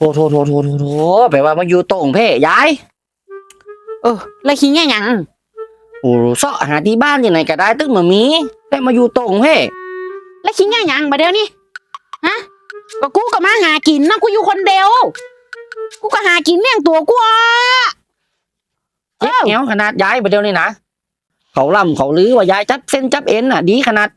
โถโถโถโถโถโถแปลว่ามาอยู่ตรงเพ่ยายเออแล้วคิงแง่หยังโอ้เสาะหาที่บ้านยังไงก็ได้ตึ้งมามี แต่มาอยู่ตรงเพ่แล้วคิงแง่หยังมาเดี๋ยวนี้ฮะก็กูก็มาหากินนะกูอยู่คนเดียวกูก็หากินเลี้ยงตัวกูอะเจ็บแอวขนาดยายประเดี๋ยวนี้นะเขาล่ำเขาลือว่ายายจับเส้นจับเอ็นน่ะ ดีขนาด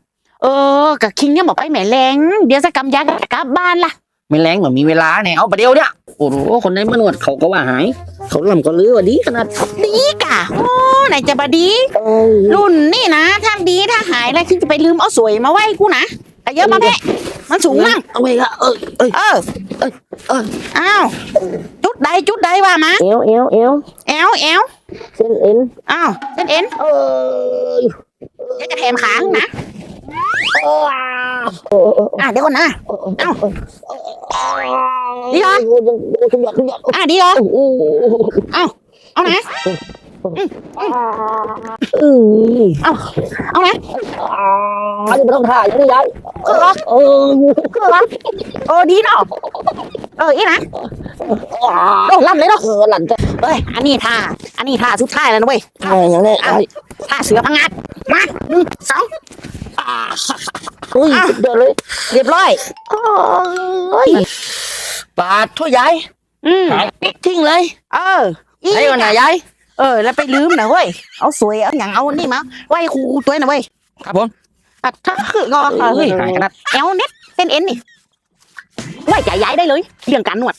เออกับคิงยังบอกไปแหม่แรงเดี๋ยวจะกำยากกลับบ้านละ ไม่แรงเหมือนมีเวลาเนี่ยเอาประเดี๋ยวเนี่ยโอ้โหคนได้มานวดเขาก็ว่าหาย เขาล่ำเขาลือว่าดีขนาดดีกะโอ้ไหนจะบดี รุ่นนี่นะถ้าดีถ้าหายแล้วคิงจะไปลืมเอาสวยมาไว้กูนะแต่เยอะมาแม่มันสูงมั่งเอาไว้ละเออเอ้ยเออเอ้ยเอ้ยอ้าวจุดใดจุดใดว่ามาเอวเอวเอวแอลแอลเส้นเอ็นอ้าวเส้นเอ็นเออเดี๋ยวจะแถมขาขึ้นนะโอ้โอ้อะเดี๋ยวก่อนนะเอ้า ดีเหรอขยอดขึ้นยอดอะดีเหรอโอ้โหเอานะอือเอานะอันนี้ไม่ต้องถ่ายนี่ยายเออเออเออเออดีเนาะเอออีนะโดนล่ำเลยเนาะเออหลันเฮ้ยอันนี้ท่าอันนี้ท่าสุดท้ายแล้วนะเว้ยถ่ายอย่างนี้ท่าเสือพังงาดมาหนึ่งสอง อุ้ยเดือดเลย เรียบร้อยโอ้ยบาททั่วยายอืมหายปิดทิ้งเลย เอออีไอ้ก่อนนะยายเออ แล้วไปลืมนะเว้ยเอาสวยเอาอย่างเอานี่มาไว้ครูตัวนะเว้ยครับผมอะถ้าคืองอเฮ้ยหายขนาดแอลเน็ตเส้นเอ็นนี่ไว้ใจย้ายได้เลยเรื่องการนวด